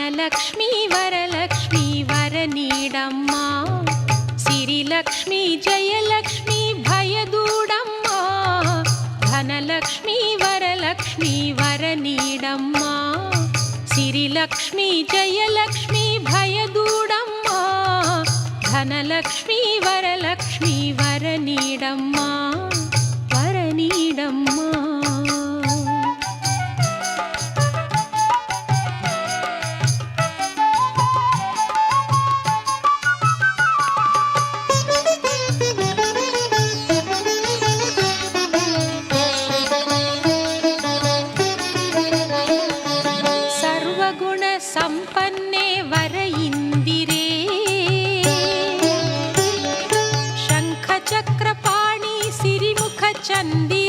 Dhanalakshmi Varalakshmi వరనీడమ్మా. Sirilakshmi Jayalakshmi భయదూడమ్మా. Dhanalakshmi Varalakshmi వరనీడమ్మా. Sirilakshmi Jayalakshmi భయదూడమ్మా. Dhanalakshmi Varalakshmi सम्पन्ने वर इन्दिरे शङ्खचक्रपाणि सिरिमुखचन्दि